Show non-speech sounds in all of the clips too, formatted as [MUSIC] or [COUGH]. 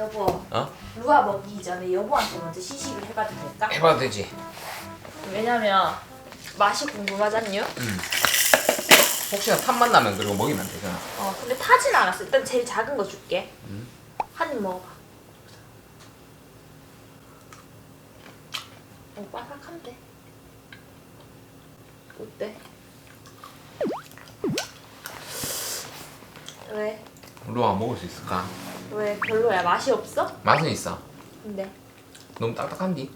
여보 어? 루아 먹기 전에 여보한테 먼저 시식을 해봐도 될까? 해봐도 되지. 왜냐면 맛이 궁금하잖요. 음. 혹시나 탐만 나면 그리고 먹이면 되잖아. 어 근데 타진 않았어. 일단 제일 작은 거 줄게. 음. 한 입 먹어봐. 어 바삭한데. 어때? 왜? 루아 먹을 수 있을까? 왜 별로야? 맛이 없어? 맛은 있어. 근데 너무 딱딱한디?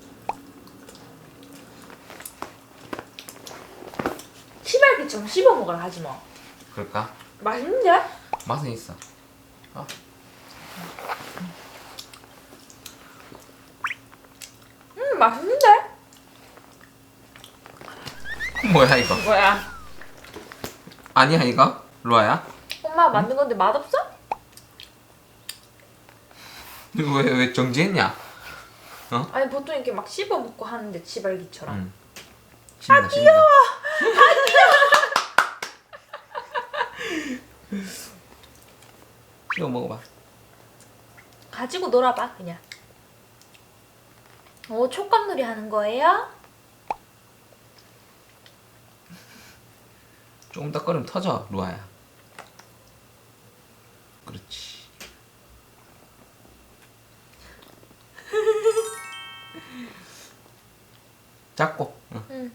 시발기처럼 씹어 먹으라 하지 뭐. 그럴까? 맛있는데? 맛은 있어. 어? 음 맛있는데? [LAUGHS] 뭐야 이거? 뭐야? 아니야 이거? 루아야? 엄마 만든 건데 맛없어? 이거 [LAUGHS] 왜, 왜 정지했냐? 아니 보통 이렇게 막 씹어 먹고 하는데 시발기처럼. 응. 아 귀여워. 이거 먹어봐. 가지고 놀아봐 그냥. 오 촉감놀이 하는 거예요? 조금 더 꺼리면 터져 루아야. 잡고. 응. 응.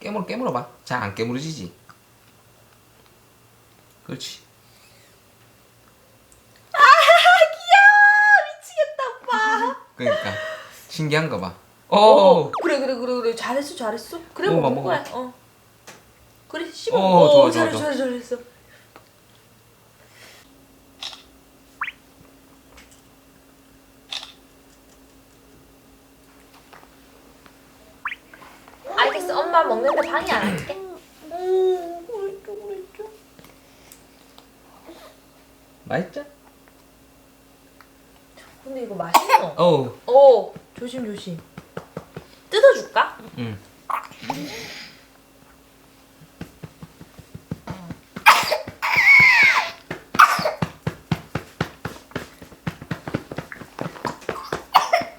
깨물어 깨물어봐. 잘 안 깨물어지지. 그렇지. [LAUGHS] 미치겠다 오빠. [LAUGHS] 그러니까 신기한 거 봐. 오. 오 그래 그래 그래 그래 잘했어 잘했어. 그래 먹어봐, 먹을 거야. 어. 그래 씹어. 오, 오, 좋아, 좋아, 잘했어 좋아. 잘했어 잘했어. 엄마 먹는데 방해 안 할게. 그랬죠. 맛있죠? 근데 이거 맛있어. 어우. 오 조심 조심. 뜯어줄까? 응.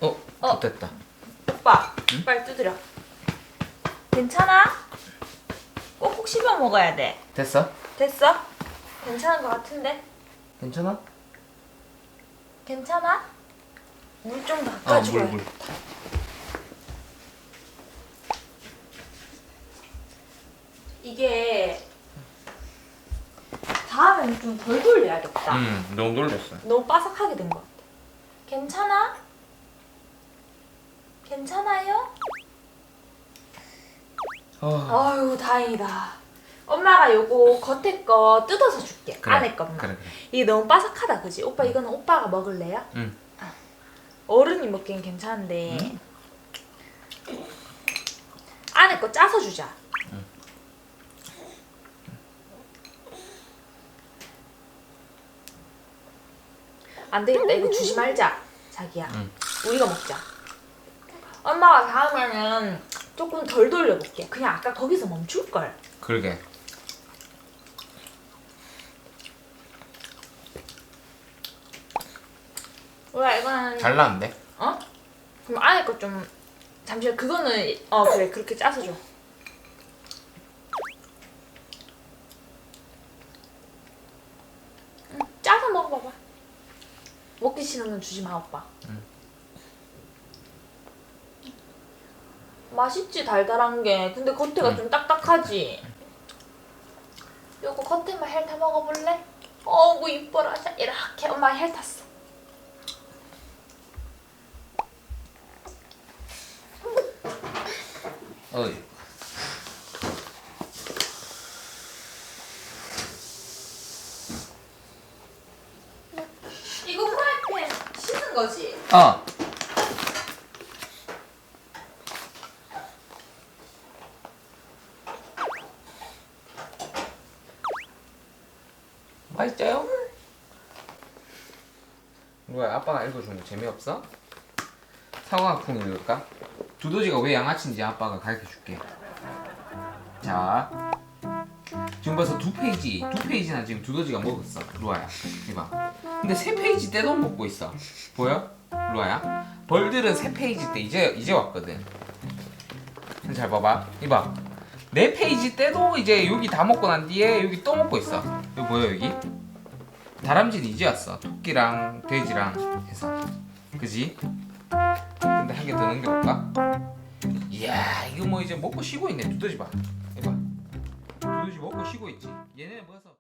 어, 어. 됐다. 오빠 빨리 두드려 괜찮아? 꼭꼭 씹어 먹어야 돼 됐어? 됐어? 괜찮은 것 같은데? 괜찮아? 괜찮아? 물좀 어, 바꿔주고 물, 물. 이게 다음에는 좀덜 돌려야겠다 응, 너무 놀랬어. 너무 바삭하게 된 것 같아 괜찮아? 괜찮아요? 어, 아유 다행이다. 엄마가 요거 겉에 거 뜯어서 줄게. 그래, 안에 것만. 그래, 그래. 이게 너무 바삭하다 그지? 오빠 이거는 오빠가 먹을래요? 응. 어른이 먹기엔 괜찮은데. 응. 안에 거 짜서 주자. 안 되겠다. 이거 주지 말자. 자기야. 응. 우리가 먹자. 엄마가 다음에는 조금 덜 돌려볼게 그냥 아까 거기서 멈출 걸 그러게. 왜 이거는 잘 나는데? 어? 그럼 안에 거 좀 잠시만 그거는 어 그래 그렇게 짜서 줘. 응, 짜서 먹어봐봐. 먹기 싫으면 주지 마 오빠. 응. 맛있지 달달한 게. 근데 겉에가 응. 좀 딱딱하지. 요거 겉에만 핥아 먹어볼래? 어구 이뻐라. 자 이렇게 엄마 핥았어. 어이. 이거 프라이팬 씻은 거지? 어. 맛있어요? 뭐야 아빠가 읽어주는 거 재미없어? 사과풍 읽을까? 두더지가 왜 양아치인지 아빠가 가르쳐 줄게. 자 지금 벌써 두 페이지 두 페이지나 지금 두더지가 먹었어. 루아야 이봐. 근데 세 페이지 때도 먹고 있어. 보여? 루아야? 벌들은 세 페이지 때 이제 이제 왔거든. 잘 봐봐. 이봐 네 페이지 때도 이제 여기 다 먹고 난 뒤에 여기 또 먹고 있어. 여기 보여 여기? 다람쥐는 이제 왔어. 토끼랑 돼지랑 해서. 그지? 근데 한 개 더 넘겨볼까? 이야 이거 뭐 이제 먹고 쉬고 있네. 두더지 봐. 이봐. 두더지 먹고 쉬고 있지. 얘네는 벌써